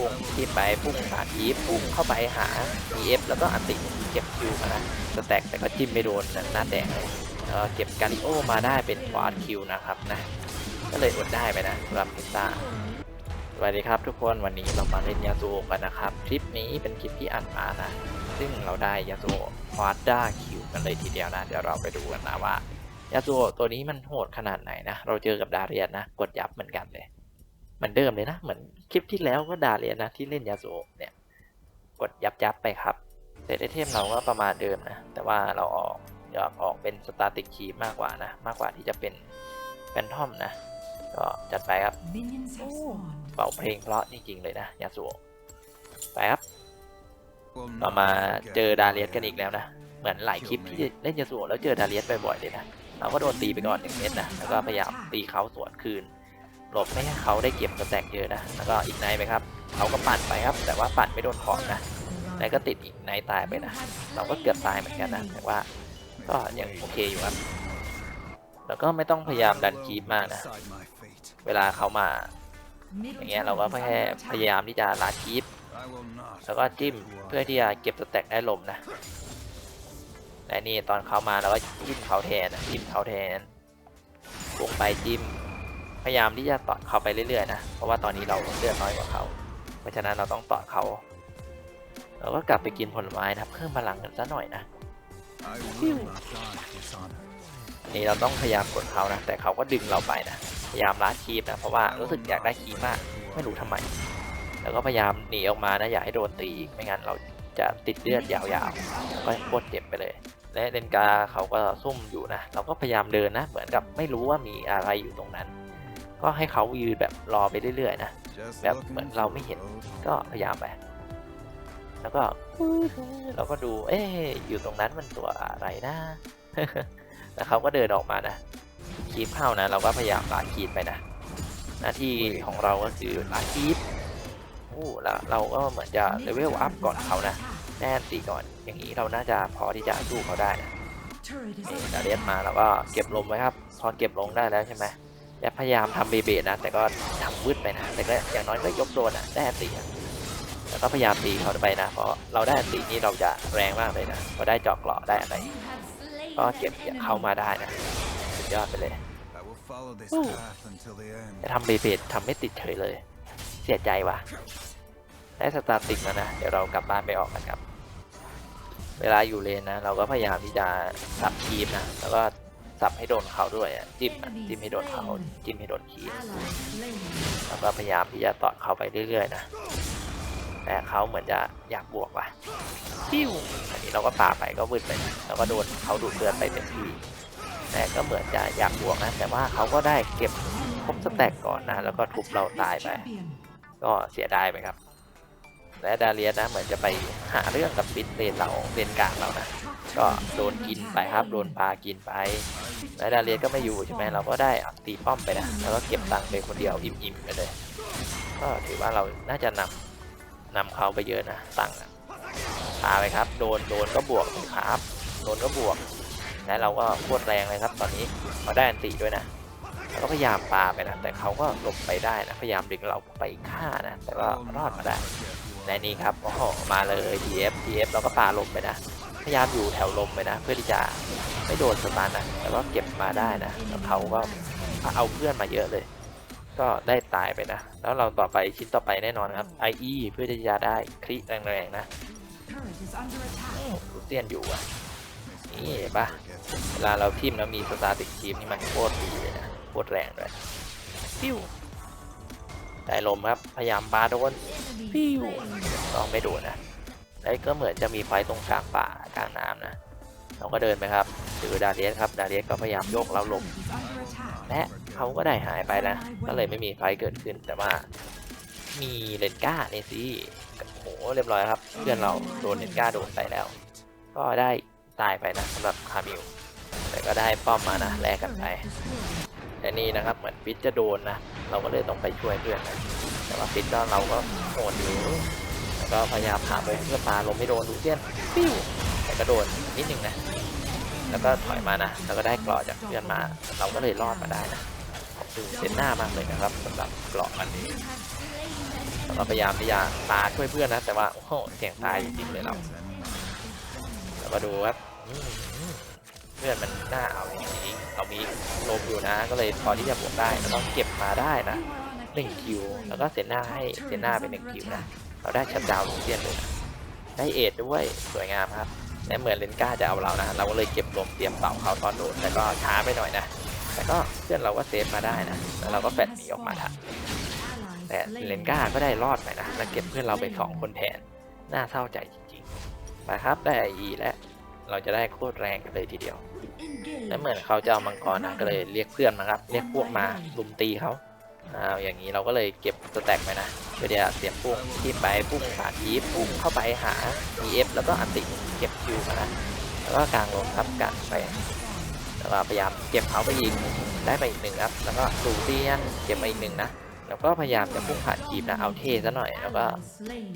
พุ่งที่ไปพุ่งผ่านอีฟพุ่งเข้าไปหา EF แล้วก็อันติเก็บคิวมานะสแต็กแต่ก็จิ้มไม่โดนหน้าแดงเลยเออเก็บการิโอมาได้เป็นฟอร์ดคิวนะครับนะก็เลยอดได้ไปนะสำหรับพิซซ่าสวัสดีครับทุกคนวันนี้เรามาเล่นยาสูบกันนะครับคลิปนี้เป็นคลิปที่อัดมานะ ซึ่งเราได้ยาสูบฟอร์ด้าคิวกันเลยทีเดียวนะเดี๋ยวเราไปดูกันนะว่ายาสูบตัวนี้มันโหดขนาดไหนนะเราเจอกับดาเรียนนะกดยับเหมือนกันเลย เหมือนเดิมเลยนะ เหมือนคลิปที่แล้วก็ดาเรียนนะที่เล่นยาสูบเนี่ย กดยับยับๆไปครับแต่ไอเทมเราก็ประมาณเดิมนะ แต่ว่าเราออกอยากออกเป็นสตาติกคีมากกว่านะ มากกว่าที่จะเป็นแฟนทอมนะ ก็จัดไปครับ Minions have spawned. เป่าเพลงเพราะจริงๆเลยนะยาสูบไปครับเรามาเจอดาเลียสกันอีกแล้วนะ เหมือนหลายคลิปที่เล่นยาสูบแล้วเจอดาเลียสบ่อยๆเลยนะเราก็โดนตีไปก่อนหนึ่งเม็ดนะ แล้วก็พยายามตีเขาสวนคืน หลบไม่ให้เขาได้เก็บสแต็กเยอะนะ แล้วก็อีกไนท์ไปครับเขาก็ปั่นไปครับ แต่ว่าปั่นไม่โดนขอบนะไนก็ติดอีกไนตายไปนะ เราก็เกือบตายเหมือนกันนะ แต่ว่าก็ยังโอเคอยู่ครับ แล้วก็ไม่ต้องพยายามดันคีบมากนะ เวลาเขามา อย่างเงี้ยเราก็แค่พยายามที่จะลาดคีบแล้วก็จิ้มเพื่อที่จะเก็บสแต็กได้ลมนะและนี่ตอนเขามาเราก็จิ้มเขาแทนนะจิ้มเขาแทนวงไปจิ้ม พยายามที่จะตอดเขาไปเรื่อยๆนะเพราะว่าตอนนี้เราเลือดน้อยกว่าเขาเพราะฉะนั้นเราต้องตอดเขาเราก็กลับไปกินผลไม้นะเพิ่มพลังกันซะหน่อยนะนี่เราต้องพยายามกดเขานะ แต่เขาก็ดึงเราไปนะพยายามลัดคีบนะเพราะว่ารู้สึกอยากได้คีบมากไม่รู้ทำไม แล้วก็พยายามหนีออกมานะอย่าให้โดนตีอีกไม่งั้นเราจะติดเลือดยาวๆแล้วก็โคตรเจ็บไปเลยและเลนกาเขาก็ซุ่มอยู่นะ เราก็พยายามเดินนะ เหมือนกับไม่รู้ว่ามีอะไรอยู่ตรงนั้น ก็ให้เขายืนแบบรอไปเรื่อยๆนะแบบเหมือนเราไม่เห็นก็พยายามไป แล้วก็เราก็ดู เอ๊ะอยู่ตรงนั้นมันตัวอะไรนะแล้วเขาก็เดินออกมานะคีบเข้านะ เราก็พยายามลาคีบไปนะ หน้าที่ของเราก็คือลาคีบโอ้แล้วเราก็เหมือนจะเลเวลอัพก่อนเขานะแน่นตีก่อน อย่างนี้เราน่าจะพอที่จะสู้เขาได้นะ Turret is นี่ under ดาเลียสมาแล้วก็เก็บลมไว้ครับ พอเก็บลงได้แล้วใช่ไหม และพยายามทำเบเบดนะ แต่ก็ทำวืดไปนะ แต่ก็อย่างน้อยก็ยกโดนอะได้อันตีอะแล้วก็พยายามตีเขาไปนะ เพราะเราได้อันตีนี่เราจะแรงมากเลยนะพอได้เจาะเกราะได้อะไร ก็เก็บเข้ามาได้นะสุดยอดไปเลยจะทำเบเบดทำไม่ติดเฉยเลย เสียใจว่ะ ได้สตาร์ติกแล้วนะ เดี๋ยวเรากลับบ้านไปออกกันครับ เวลาอยู่เลนนะ เราก็พยายามที่จะสับคีมนะ แล้วก็ สับให้โดนเขาด้วยอะจิ้มอะจิ้มให้โดนเขาจิ้มให้โดนคีม ally slain. แล้วก็พยายามที่จะตอดเขาไปเรื่อยๆนะแต่เขาเหมือนจะอยากบวกว่ะปิ้วอันนี้เราก็ปาไปก็วืดไปนะแล้วก็โดนเขาดูดเลือดไปเต็มที่แต่ก็เหมือนจะอยากบวกนะแต่ว่าเขาก็ได้เก็บครบสแต็กก่อนนะแล้วก็ทุบเราตายไป Champion. ก็เสียดายไปครับ และดาเลียสนะเหมือนจะไปหาเรื่องกับปิดเลนเราเลนกลางเรานะ ก็โดนกินไปครับ โดนปลากินไป และดาเลียก็ไม่อยู่ใช่ไหมเราก็ได้ตีป้อมไปนะ แล้วก็เก็บตังค์ไปคนเดียวอิ่มๆไปเลย ก็ถือว่าเราน่าจะนำนำเขาไปเยอะนะ ตังค์อะพาไปครับ โดน โดนก็บวกครับ โดนก็บวก และเราก็โคตรแรงเลยครับ ตอนนี้เราได้อันตีด้วยนะแล้วก็พยายามปาไปนะ แต่เขาก็หลบไปได้นะ พยายามดึงเราไปฆ่านะ แต่ก็รอดมาได้ในนี้ครับโอ้โหมาเลย TF TF เราก็ปาหลมไปนะ พยายามอยู่แถวลมไปนะ เพื่อที่จะไม่โดนสตันนะแต่ว่าเก็บมาได้นะแล้วเขาก็เอาเพื่อนมาเยอะเลย ก็ได้ตายไปนะ แล้วเราต่อไปชิ้นต่อไปแน่นอนครับ IE เพื่อที่จะได้คลิแรงๆนะ Turret is under attack. ลูเซียนอยู่อะนี่เห็นปะเวลาเราทิมแล้วมีสตาร์ติกทีมนี่มันโคตรดีเลยนะโคตรแรงเลยปิ้วได้ลมครับ พยายามปาโดน Enemy Pew. slain. ต้องไม่โดนนะ แล้วก็เหมือนจะมีไฟตรงกลางป่ากลางน้ำนะ เราก็เดินไปครับถือดาเลียสครับดาเลียสก็พยายามยกเราหลบและเขาก็ได้หายไปนะ ก็เลยไม่มีไฟเกิดขึ้นแต่ว่า มีเลนก้าเนี่ยสิโอ้โหเรียบร้อยครับเพื่อนเราโดนเลนก้าโดนไปแล้ว ก็ได้ตายไปนะสำหรับคามิลแต่ก็ได้ป้อมมานะแลกกันไปแต่นี่นะครับเหมือนฟิตจะโดนนะ เราก็เลยต้องไปช่วยเพื่อนนะแต่ว่าฟิตก็เราก็โหดอยู่ ก็พยายามหามุมเพื่อปาลมไม่โดนดูเซียนปิ้วแต่ก็โดนนิดนึงนะ แล้วก็ถอยมานะแล้วก็ได้กราะจากเพื่อนมา เราก็เลยรอดมาได้นะขอบคุณเซนหน้ามากเลยนะครับสำหรับกราะอันนี้แล้วก็ก็พยายามตาช่วยเพื่อนนะ แต่ว่าโอ้โหเสี่ยงตายจริงๆเลยเราแล้วมาดูครับเพื่อนมันหน่าเอาจริงเรามีลมอยู่นะ ก็เลยพอที่จะบวกได้แล้วก็เก็บมาได้นะหนึ่งคิว แล้วก็เซนหน้าให้เซนหน้าเป็นหนึ่งคิวนะ เราได้ชัดดาวลูเซียนเลยนะได้เอทด้วยสวยงามครับและเหมือนเลนก้าจะเอาเรานะเราก็เลยเก็บลมเตรียมเป่าเขาตอนโดดแต่ก็ช้าไปหน่อยนะ แต่ก็เพื่อนเราก็เซฟมาได้นะแล้วเราก็แฟดหนีออกมาทันแต่เลนก้าก็ได้รอดไปนะแล้วเก็บเพื่อนเราไปสองคนแทนน่าเศร้าใจจริงๆไปครับได้ไอและเราจะได้โคตรแรงกันเลยทีเดียวแล้วเหมือนเขาจะเอามังกรนะก็เลยเรียกเพื่อนมาครับ เรียกพวกมาลุมตีเขา อ้าวอย่างนี้เราก็เลยเก็บสแต็กไปนะเพื่อที่จะเสียบพุ่งที่ไปพุ่งผ่านยีฟพุ่งเข้าไปหา EF แล้วก็อันติเก็บคิวมานะแล้วก็กลางลงครับกันไปแล้วก็พยายามเก็บเขาไปอีกได้ไปอีกหนึ่งครับ แล้วก็ลูซียนเก็บมาอีกหนึ่งนะแล้วก็พยายามจะพุ่งผ่านยีนะเอาเทซะหน่อย แล้วก็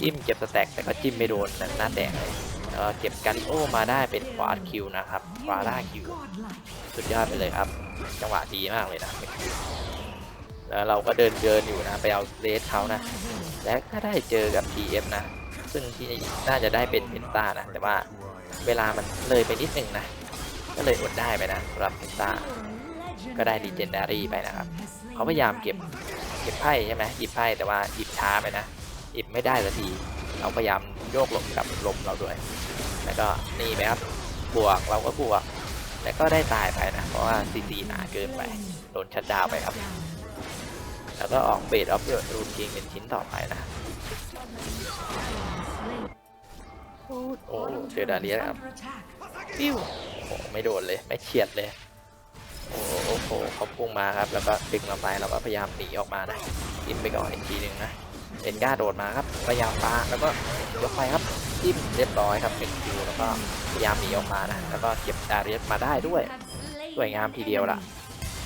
จิ้มเก็บสแต็กแต่ก็จิ้มไม่โดนนะหน้าแตกเลยแล้วก็เก็บการิโอมาได้เป็นควาดคิวนะครับควาร่าคิวสุดยอดไปเลยครับ จังหวะดีมากเลยนะ แล้วเราก็เดินเดินอยู่นะ ไปเอาเลสเขานะ และก็ได้เจอกับ TF นะ ซึ่งที่น่าจะได้เป็นเพนต้านะ แต่ว่าเวลามันเลยไปนิดนึงนะ ก็เลยอดได้ไปนะสำหรับเพนต้า ก็ได้ Legendary ไปนะครับ เขาพยายามเก็บเก็บไพ่ใช่ไหมหยิบไพ่แต่ว่าหยิบช้าไปนะ หยิบไม่ได้สักที เราพยายามโยกหลบกับลมเราด้วย แล้วก็นี่ไหมครับ บวกเราก็บวก แต่ก็ได้ตายไปนะ เพราะว่าซีซีหนาเกินไป โดนชัดดาวไปครับ แล้วก็ออกเบดออฟรูนคิงเป็นชิ้นต่อไปนะโอ้เจอดาเลียสครับปิ้วโอ้โหไม่โดนเลย ไม่เฉียดเลยโอ้โหโอ้โหเขาพุ่งมาครับ แล้วก็ดึงเราไปเราก็พยายามหนีออกมานะจิ้มไปก่อนอีกทีหนึ่งนะเอ็นก้าโดดมาครับ พยายามปาแล้วก็ยกไปครับจิ้มเรียบร้อยครับเป็นคิวแล้วก็พยายามหนีออกมานะ แล้วก็เก็บดาเรียสมาได้ด้วยสวยงามทีเดียวล่ะ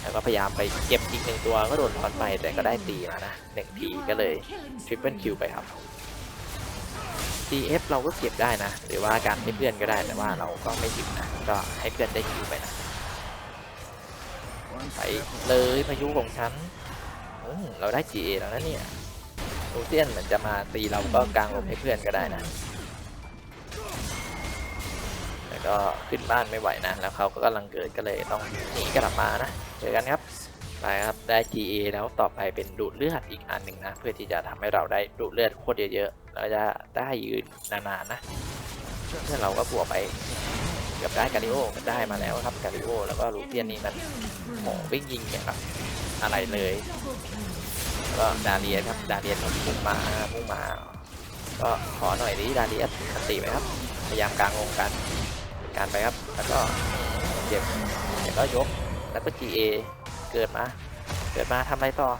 แล้วก็พยายามไปเก็บอีกหนึ่งตัวก็โดนถอนไปแต่ก็ได้ตีมานะหนึ่งทีก็เลยทริปเปิลคิวไปครับ CF เราก็เก็บได้นะ หรือว่าการให้เพื่อนก็ได้แต่ว่าเราก็ไม่ถึงนะ ก็ให้เพื่อนได้คิวไปนะไปเลยพายุของฉันเราได้ GA แล้วนะเนี่ยลูเซียนเหมือนจะมาตีเราก็กลางลมให้เพื่อนก็ได้นะแต่ก็ขึ้นบ้านไม่ไหวนะ แล้วเขาก็กำลังเกิดก็เลยต้องหนีกลับมานะ จอกันครับไปครับได้ GA แล้วต่อไปเป็นดูดเลือดอีกอันหนึ่งนะ เพื่อที่จะทำให้เราได้ดูดเลือดโคตรเยอะๆแล้วจะได้ยืนนานๆนะเพื่อนเราก็บวกไปเกือบได้กาลิโอได้มาแล้วครับกาลิโอแล้วก็ลูเซียนนี่มันโหวิ่งยิงอย่างแบบอะไรเลยแล้วก็ดาเลียสครับดาเลียสก็พุ่งมาพุ่งมา ก็ขอหน่อยดิดาเลียสติไหมครับพยายามกลางวงกันการไปครับแล้วก็เก็บแล้วก็ยก แล้วก็ GA เกิดมา เกิดมาทำอะไรต่อ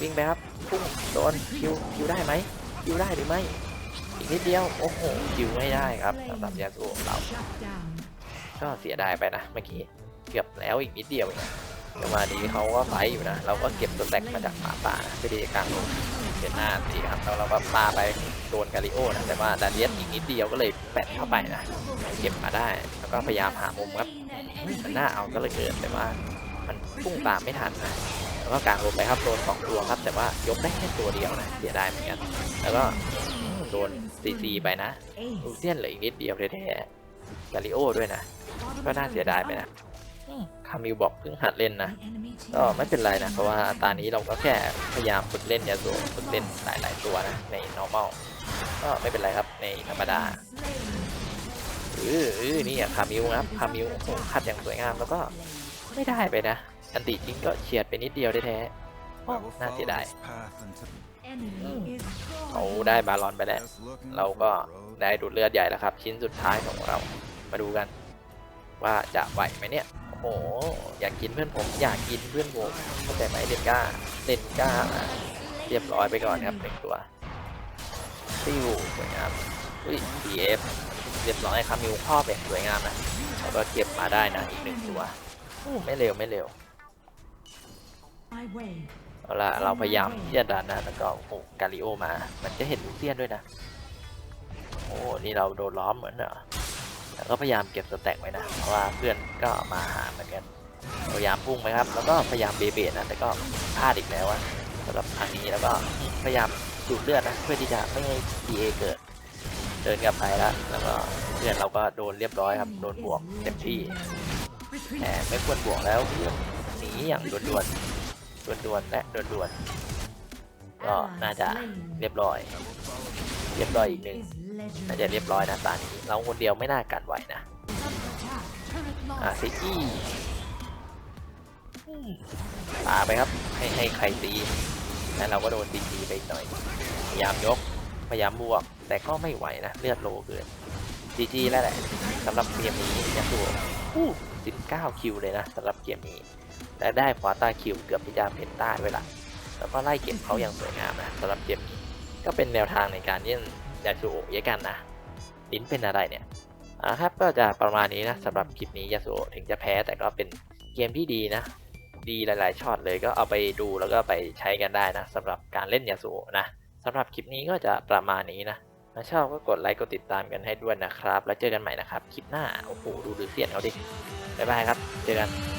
วิ่งไปครับ พุ่งโดนคิวคิวได้ไหมคิวได้หรือไม่ อีกนิดเดียว โอ้โหคิวไม่ได้ครับสำหรับยาสูบของเรา ก็เสียดายไปนะเมื่อกี้ เกือบแล้วอีกนิดเดียวเองแต่มาดีเขาก็ไฟอยู่นะ เราก็เก็บตัวแตกมาจากหมาป่านะเพื่อที่จะกลางลง เห็นหน้าตีครับแล้วเราก็ปาไปโดนกาลิโอนะแต่ว่าดาเลียสอีกนิดเดียวก็เลยแปะเข้าไปนะเก็บมาได้แล้วก็พยายามหามุมครับมันน่าเอาก็เลยเกินแต่ว่ามันพุ่งตามไม่ทันนะแล้วก็กางลงไปครับโดนสองตัวครับ แต่ว่ายกได้แค่ตัวเดียวนะเสียดายเหมือนกันแล้วก็โดนซีซีไปนะลูเซียนเหลืออีกนิดเดียวแท้ๆกาลิโอด้วยนะก็น่าเสียดายไปนะ คามิวบอกเพิ่งหัดเล่นนะ ก็ไม่เป็นไรนะ เพราะว่าตอนนี้เราก็แค่พยายามฝึกเล่นยาสูบฝึกเล่นหลาย ๆ ตัวนะ ใน normal ก็ไม่เป็นไรครับในธรรมดาเออเออนี่อะคามิวครับคามิวโอ้โหคัดอย่างสวยงามแล้วก็ไม่ได้ไปนะ อันติจริงก็เฉียดไปนิดเดียวแท้ๆโอ้น่าเสียดายเขาได้บาลอนไปแล้ว เราก็ได้ดูดเลือดใหญ่แล้วครับ ชิ้นสุดท้ายของเรามาดูกัน ว่าจะไหวไหมเนี่ย โอ้โห อยากกินเพื่อนผม อยากกินเพื่อนผมเข้าใจไหมเดนก้าเดนก้ามาเรียบร้อยไปก่อนครับหนึ่งตัวซิวสวยงามอุ้ย TF เรียบร้อยครับมิวครอบแบบสวยงามนะแล้วก็เก็บมาได้นะอีกหนึ่งตัวไม่เร็วไม่เร็วเอาละเราพยายามที่จะดันนะแล้วก็โอ้กาลิโอมา มันจะเห็นลูเซียนด้วยนะ โอ้ นี่เราโดนล้อมเหมือนเหรอ แล้วก็พยายามเก็บสแต็กไว้นะเพราะว่าเพื่อนก็มาหาเหมือนกันพยายามพุ่งไหมครับ แล้วก็พยายามเบเบดนะแต่ก็พลาดอีกแล้วอะสำหรับทางนี้แล้วก็พยายามดูดเลือดนะเพื่อที่จะไม่ให้ PA เกิด เดินกลับไปแล้วแล้วก็เพื่อนเราก็โดนเรียบร้อยครับโดนบวกเต็มที่แต่ไม่ควรบวกแล้วหนีอย่างด่วนๆด่วนๆและด่วนๆก็น่าจะเรียบร้อย เรียบร้อยอีกหนึ่ง น่าจะเรียบร้อยนะตอนนี้เราคนเดียวไม่น่ากันไหวนะ Under attack. Turret อ่า lost. ซิกี้อืมปาไปครับให้ให้ใครตีแล้วเราก็โดนตีตีไปอีกหน่อย พยายามยก พยายามบวก แต่ก็ไม่ไหวนะ เลือดโลเกินจีจีแล้วแหละสำหรับเกมนี้ยาสูอู้19 คิวเลยนะสำหรับเกมนี้ และได้ควอต้าคิวเกือบที่จะเพนต้าด้วยล่ะแล้วก็ไล่เก็บเขาอย่างสวยงามนะสำหรับเกมนี้ก็เป็นแนวทางในการเล่น ยาสูเยอะกันนะลิ้นเป็นอะไรเนี่ยอ่าครับก็จะประมาณนี้นะสำหรับคลิปนี้ยาสุโอะถึงจะแพ้แต่ก็เป็นเกมที่ดีนะ ดีหลาย ๆช็อตเลยก็เอาไปดูแล้วก็ไปใช้กันได้นะสำหรับการเล่นยาสุโอะนะสำหรับคลิปนี้ก็จะประมาณนี้นะถ้าชอบก็กดไลค์กดติดตามกันให้ด้วยนะครับ แล้วเจอกันใหม่นะครับคลิปหน้าโอ้โหดูดูเสียนเขาดิบ๊ายบายครับ เจอกัน